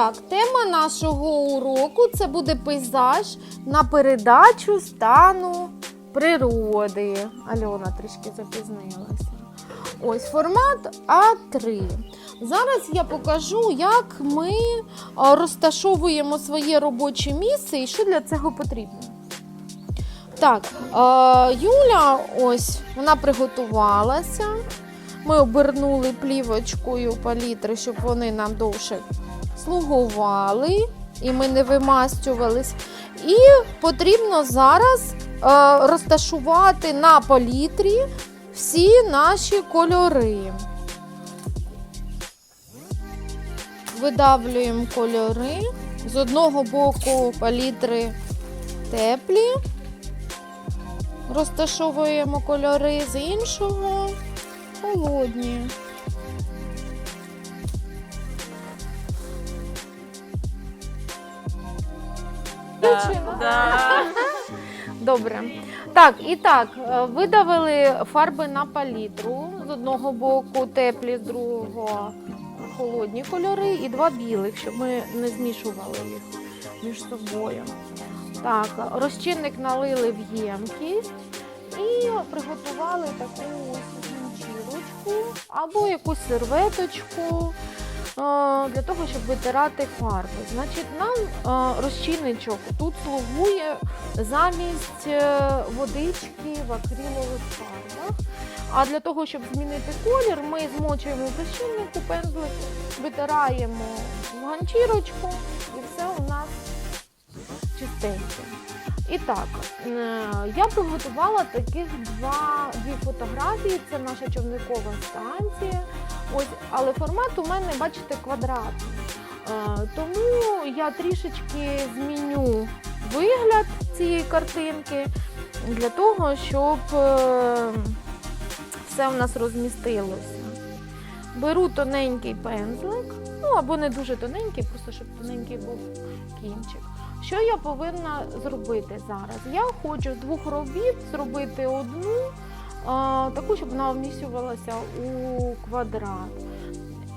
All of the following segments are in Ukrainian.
так, тема нашого уроку це буде пейзаж на передачу стану природи. Альона трішки запізнилася. Ось формат А3. Зараз я покажу, як ми розташовуємо своє робоче місце і що для цього потрібно. Так, е, Юля, ось вона приготувалася. Ми обернули плівочкою палітри, щоб вони нам довше слугували і ми не вимастювались. І потрібно зараз е, розташувати на палітрі всі наші кольори. Видавлюємо кольори. З одного боку палітри теплі, розташовуємо кольори, з іншого холодні. Да. Добре. Так, і так, е, видавили фарби на палітру. З одного боку теплі, з другого холодні кольори і два білих, щоб ми не змішували їх між собою. Так, розчинник налили в ємкість і приготували таку ось або якусь серветочку для того, щоб витирати фарби. Значить, нам розчинничок тут слугує замість е, водички в акрилових фарбах. А для того, щоб змінити колір, ми змочуємо в розчиннику пензлик, витираємо в ганчірочку і все у нас чистеньке. І так, е, я приготувала таких два, дві фотографії. Це наша човникова станція. Ось, але формат у мене, бачите, квадратний. Е, Тому я трішечки зміню вигляд цієї картинки для того, щоб е, все в нас розмістилося. Беру тоненький пензлик, ну або не дуже тоненький, просто щоб тоненький був кінчик. Що я повинна зробити зараз? Я хочу з двох робіт зробити одну, таку, щоб вона вміщувалася у квадрат.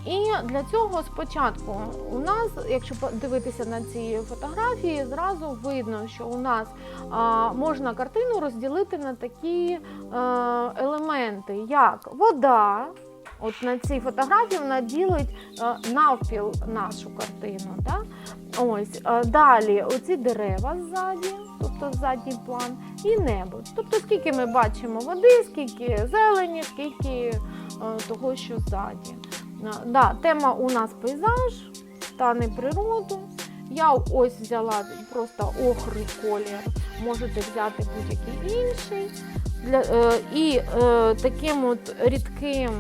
І для цього спочатку у нас, якщо подивитися на ці фотографії, зразу видно, що у нас можна картину розділити на такі е, елементи, як вода. От на цій фотографії вона ділить е, навпіл нашу картину. Да? Ось е, далі оці дерева ззаді, тобто задній план, і небо. Тобто, скільки ми бачимо води, скільки зелені, скільки е, того, що ззаді. Да, тема у нас пейзаж, стани природу. Я ось взяла просто охрий колір, можете взяти будь-який інший. Для, і таким от рідким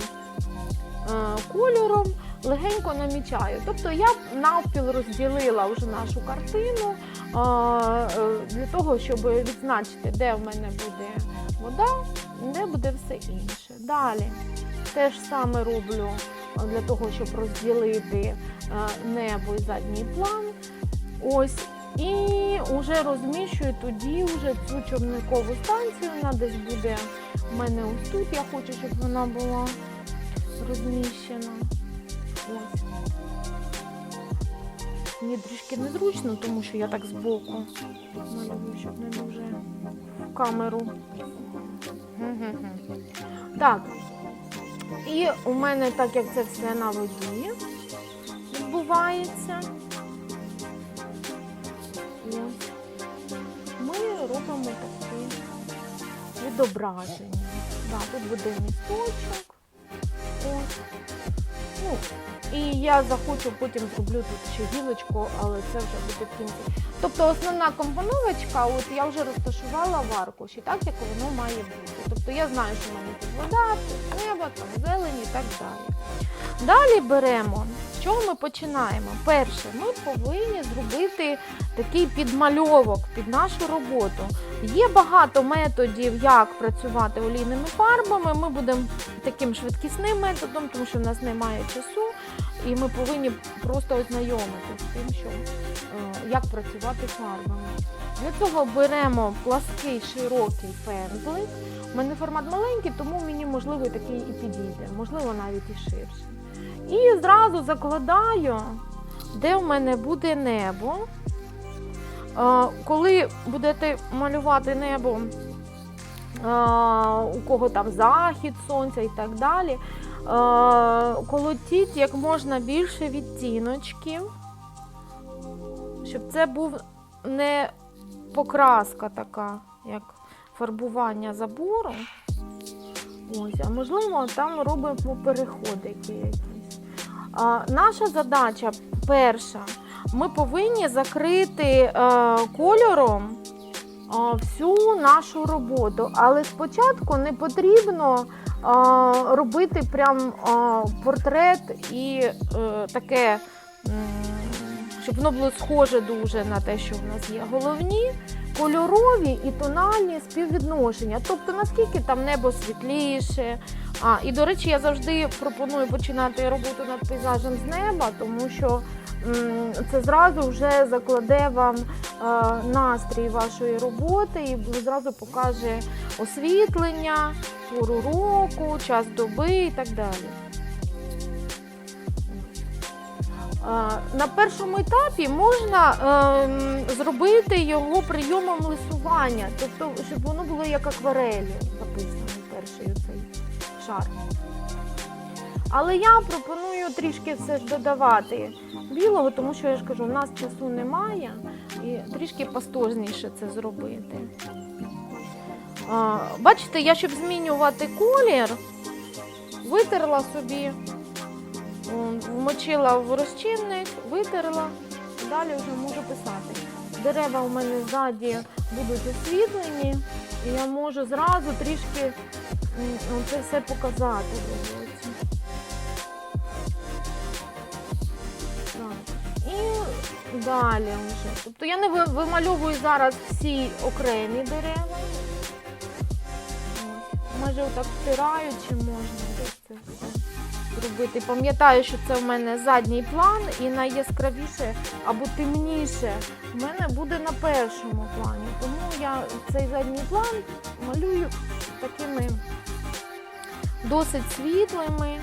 кольором легенько намічаю. Тобто я навпіл розділила вже нашу картину е, е, для того, щоб відзначити, де в мене буде вода, де буде все інше. Далі те ж саме роблю для того, щоб розділити е, небо і задній план. Ось. І вже розміщую тоді вже цю човникову станцію. Вона десь буде в мене ось тут. Я хочу, щоб вона була розміщена. Ось. Мені трішки незручно, тому що я так збоку малюю, щоб не дуже в камеру. Так. І у мене, так як це все на воді відбувається. Ми робимо таке відображення. Да, тут буде місточок. Ну, і я захочу, потім зроблю тут ще гілочку, але це вже буде в кінці. Тобто основна компоновочка, от я вже розташувала в аркуші, так як воно має бути. Тобто я знаю, що в мене тут вода, тут небо, там зелень і так далі. Далі беремо. З чого ми починаємо? Перше, ми повинні зробити такий підмальовок під нашу роботу. Є багато методів, як працювати олійними фарбами. Ми будемо таким швидкісним методом, тому що в нас немає часу, і ми повинні просто ознайомитися з тим, що, е, як працювати фарбами. Для цього беремо плаский широкий пензлик. У мене формат маленький, тому мені можливо такий і підійде, можливо навіть і ширший. І зразу закладаю де в мене буде небо. Коли будете малювати небо, у кого там захід сонця і так далі, колотіть як можна більше відтіночків, щоб це був не покраска така, як фарбування забору. Ось, а можливо, там робимо переходики якісь. Наша задача перша. Ми повинні закрити е, кольором е, всю нашу роботу. Але спочатку не потрібно е, робити прям портрет і таке, щоб воно було схоже дуже на те, що в нас є. Головні кольорові і тональні співвідношення. Тобто наскільки там небо світліше. А, і до речі, я завжди пропоную починати роботу над пейзажем з неба, тому що це зразу вже закладе вам е, настрій вашої роботи і зразу покаже освітлення, пору року, час доби і так далі. Е, На першому етапі можна ем, зробити його прийомом лисування, тобто, щоб воно було як акварелі записано перший оцей шар. Але я пропоную трішки все ж додавати білого, тому що я ж кажу, у нас часу немає, і трішки пастозніше це зробити. Бачите, я щоб змінювати колір, витерла собі, вмочила в розчинник, витерла, далі вже можу писати. Дерева у мене ззаді будуть освітлені, і я можу зразу трішки це все показати. І далі вже. Тобто я не вимальовую зараз всі окремі дерева. Майже отак втираю, чи можна десь це все зробити. Пам'ятаю, що це в мене задній план і найяскравіше або темніше в мене буде на першому плані. Тому я цей задній план малюю такими досить світлими,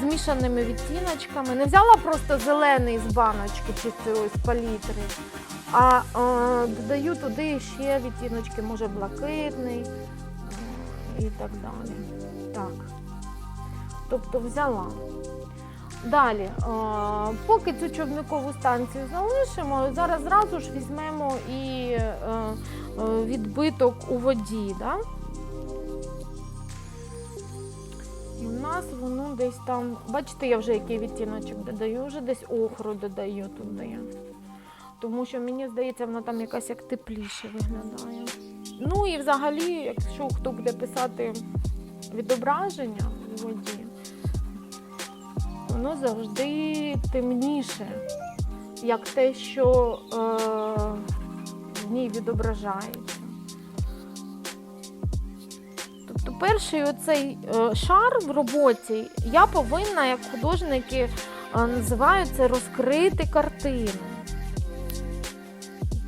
змішаними відтіночками. Не взяла просто зелений з баночки чи з палітри, а е, додаю туди ще відтіночки, може блакитний і так далі. Так. Тобто взяла. Далі, е, поки цю човникову станцію залишимо, зараз зразу ж візьмемо і е, е, відбиток у воді. Да? Нас воно десь там, бачите, я вже який відтіночок додаю, вже десь охру додаю туди. Тому що мені здається, вона там якась як тепліше виглядає. Ну і взагалі, якщо хто буде писати відображення у воді, воно завжди темніше, як те, що е, в ній відображається. Перший оцей е, шар в роботі я повинна, як художники е, називають це розкрити картину.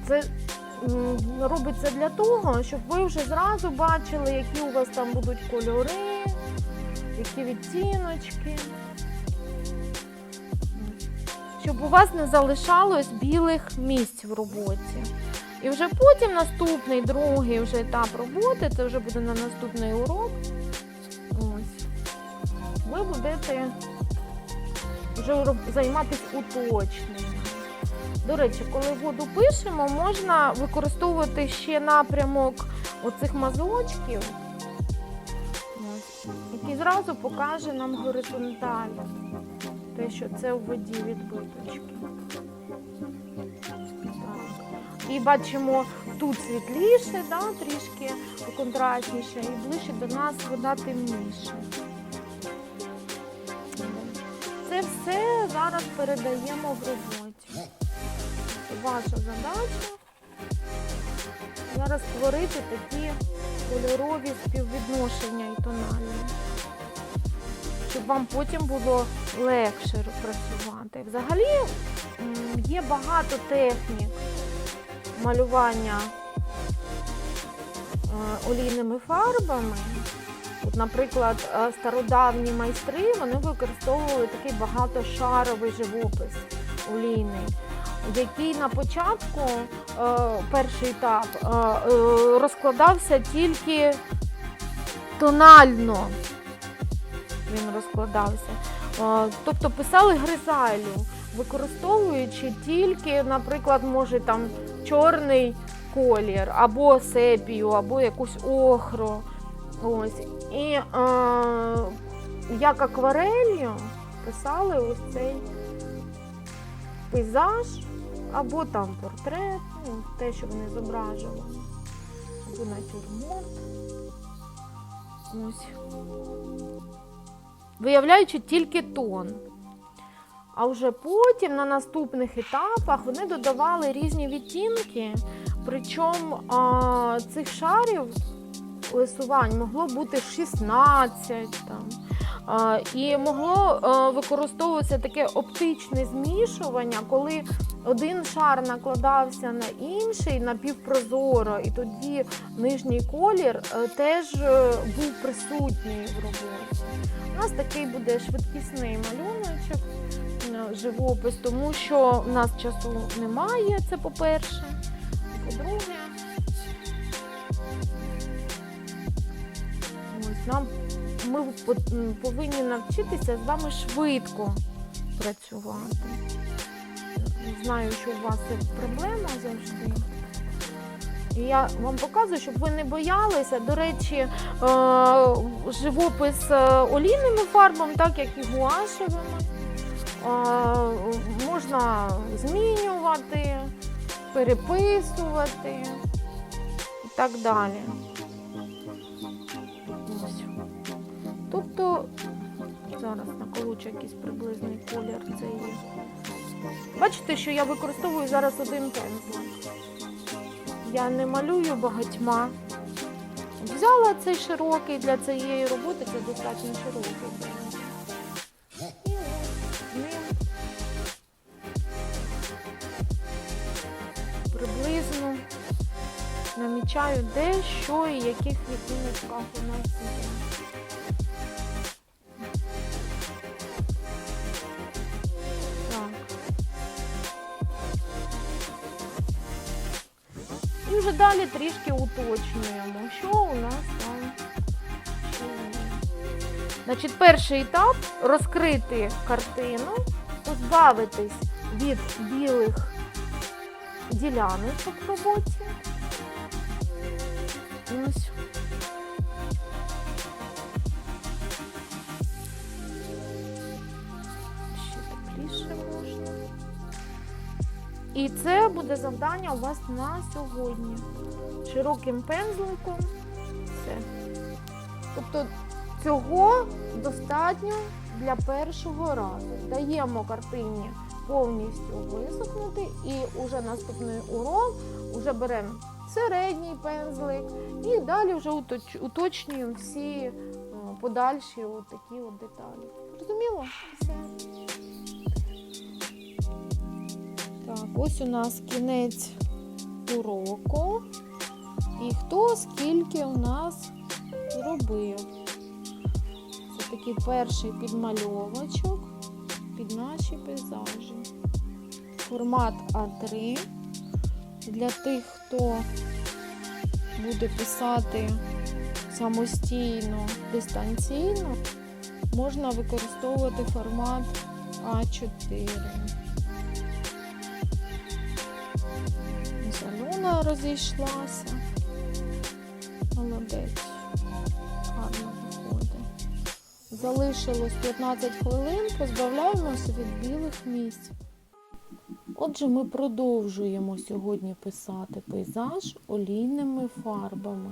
Це робиться для того, щоб ви вже зразу бачили, які у вас там будуть кольори, які відтіночки. Щоб у вас не залишалось білих місць в роботі. І вже потім наступний, другий вже етап роботи, це вже буде на наступний урок. Ось. Ви будете вже займатися уточненням. До речі, коли воду пишемо, можна використовувати ще напрямок оцих мазочків, який зразу покаже нам горизонталь. Те, що це у воді відбиточки. І бачимо тут світліше, да, трішки контрастніше, і ближче до нас вода темніше. Це все зараз передаємо в роботі. Ваша задача зараз створити такі кольорові співвідношення і тональні, щоб вам потім було легше працювати. Взагалі є багато технік малювання е, олійними фарбами. От, наприклад, е, стародавні майстри вони використовували такий багатошаровий живопис олійний, який на початку, е, перший етап, розкладався тільки тонально. Він розкладався. Тобто писали гризалю, використовуючи тільки, наприклад, може там чорний колір, або сепію, або якусь охру. Ось. І е, як акварелью писали ось цей пейзаж, або там портрет, ну, те, що вони зображували, або натюрморт. Ось. Виявляючи тільки тон. А вже потім на наступних етапах вони додавали різні відтінки. Причому а, цих шарів лисувань могло бути 16 там. А, і могло а, використовуватися таке оптичне змішування, коли один шар накладався на інший напівпрозоро, і тоді нижній колір е, теж е, був присутній в роботі. У нас такий буде швидкісний малюночок, живопис, тому що в нас часу немає, це по-перше. По-друге, нам ми повинні навчитися з вами швидко працювати. Знаю, що у вас це проблема завжди. І я вам показую, щоб ви не боялися. До речі, е, живопис е, олійними фарбами, так як і гуашевими. Е, Можна змінювати, переписувати і так далі. Тобто зараз наколучу якийсь приблизний колір це є. Бачите, що я використовую зараз один пензлик. Я не малюю багатьма. Взяла цей широкий для цієї роботи, це достатньо широкий. Намічаю де, що і яких відтіночках у нас є. І вже далі трішки уточнюємо, що у нас там. Значить, перший етап розкрити картину, позбавитись від білих діляночок в роботі. Ось. Тепліше можна. І це буде завдання у вас на сьогодні. Широким пензликом. Все. Тобто цього достатньо для першого разу. Даємо картині повністю висохнути і уже наступний урок вже беремо середній пензлик і далі вже уточ- уточнюємо всі е, подальші такі от деталі. Розуміло? Все. Так, ось у нас кінець уроку. І хто скільки у нас зробив. Це такий перший підмальовочок під наші пейзажі. Формат А3. Для тих, хто буде писати самостійно, дистанційно, можна використовувати формат А4. Ось Альона розійшлася. Молодець. Гарно виходить. Залишилось 15 хвилин, позбавляємося від білих місць. Отже, ми продовжуємо сьогодні писати пейзаж олійними фарбами.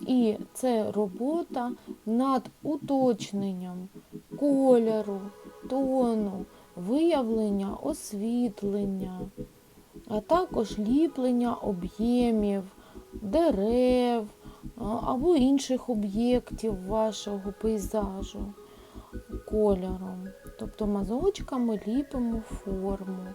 І це робота над уточненням кольору, тону, виявлення освітлення, а також ліплення об'ємів, дерев або інших об'єктів вашого пейзажу кольором. Тобто мазочками ліпимо форму,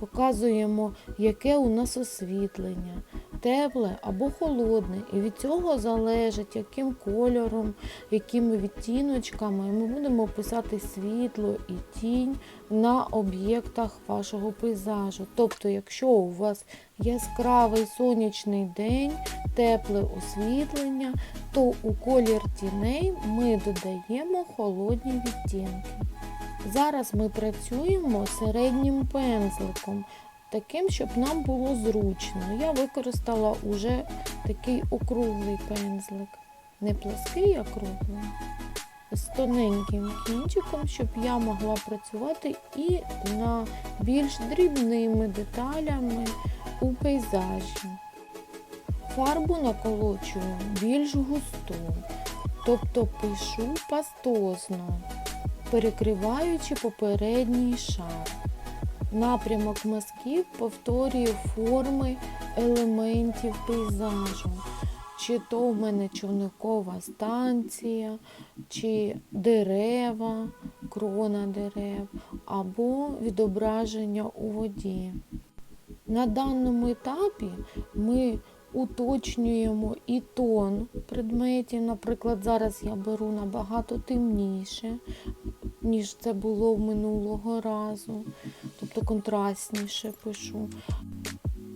показуємо, яке у нас освітлення, тепле або холодне. І від цього залежить, яким кольором, якими відтіночками ми будемо писати світло і тінь на об'єктах вашого пейзажу. Тобто, якщо у вас яскравий сонячний день, тепле освітлення, то у колір тіней ми додаємо холодні відтінки. Зараз ми працюємо середнім пензликом, таким, щоб нам було зручно. Я використала уже такий округлий пензлик. Не плаский, а круглий. З тоненьким кінчиком, щоб я могла працювати і на більш дрібними деталями у пейзажі. Фарбу наколочую більш густу, тобто пишу пастозно, перекриваючи попередній шар. Напрямок мазків повторюю форми елементів пейзажу. Чи то в мене човникова станція, чи дерева, крона дерев, або відображення у воді. На даному етапі ми уточнюємо і тон предметів. Наприклад, зараз я беру набагато темніше, ніж це було минулого разу, тобто контрастніше пишу.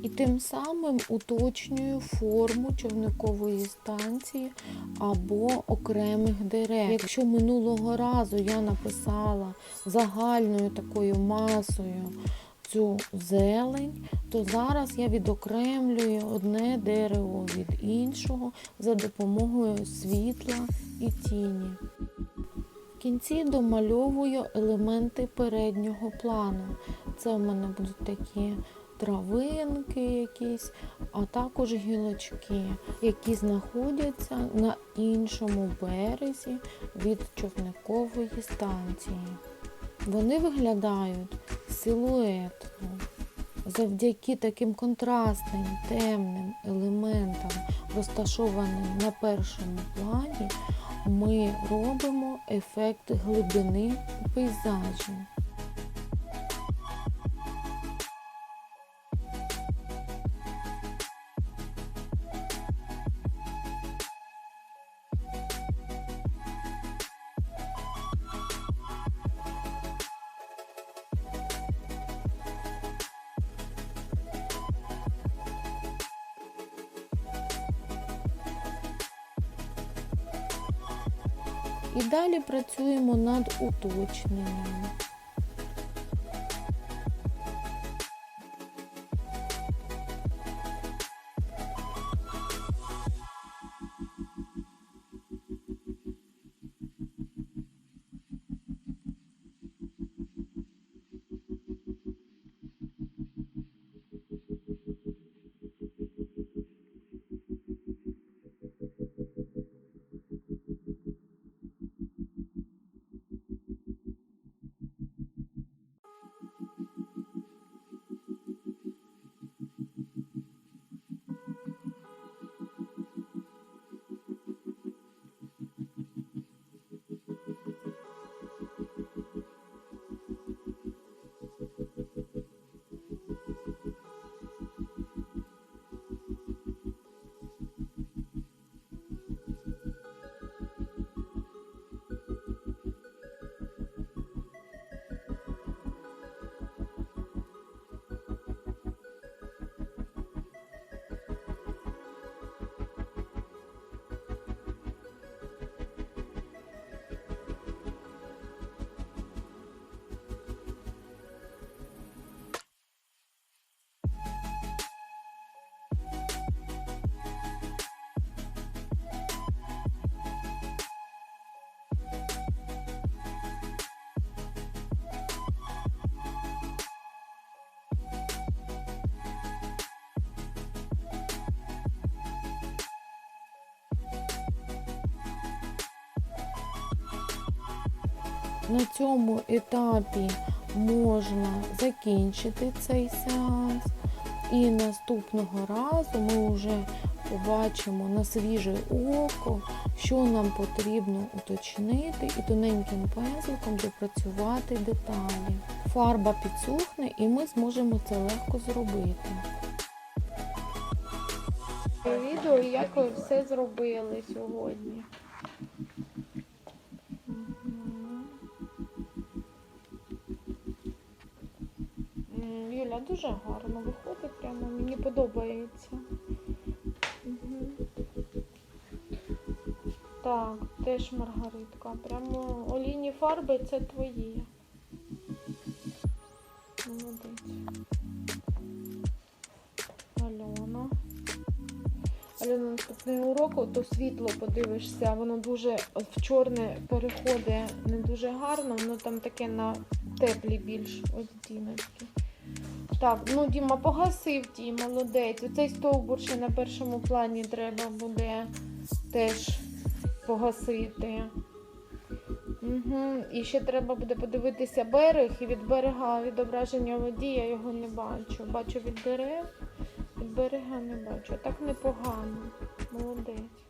І тим самим уточнюю форму човникової станції або окремих дерев. Якщо минулого разу я написала загальною такою масою цю зелень, то зараз я відокремлюю одне дерево від іншого за допомогою світла і тіні. Кінці домальовую елементи переднього плану. Це в мене будуть такі травинки якісь, а також гілочки, які знаходяться на іншому березі від човникової станції. Вони виглядають силуетно. Завдяки таким контрастним темним елементам, розташованим на першому плані, ми робимо ефект глибини у пейзажі. І далі працюємо над уточненням. На цьому етапі можна закінчити цей сеанс. І наступного разу ми вже побачимо на свіже око, що нам потрібно уточнити і тоненьким пензликом допрацювати деталі. Фарба підсохне і ми зможемо це легко зробити. відео, як ви все зробили сьогодні. Юля, дуже гарно виходить, прямо мені подобається. Мгм. Так, теж Маргаритка. Прямо олійні фарби це твої. Молодець. Альона. Альона, наступний урок, то світло подивишся, воно дуже в чорне переходить не дуже гарно, воно там таке на теплі більш оттіночки. Так, ну Діма погасив ті, молодець. Оцей стовбур ще на першому плані треба буде теж погасити. Угу. І ще треба буде подивитися берег і від берега відображення воді я його не бачу. Бачу від дерев, від берега не бачу. Так непогано. Молодець.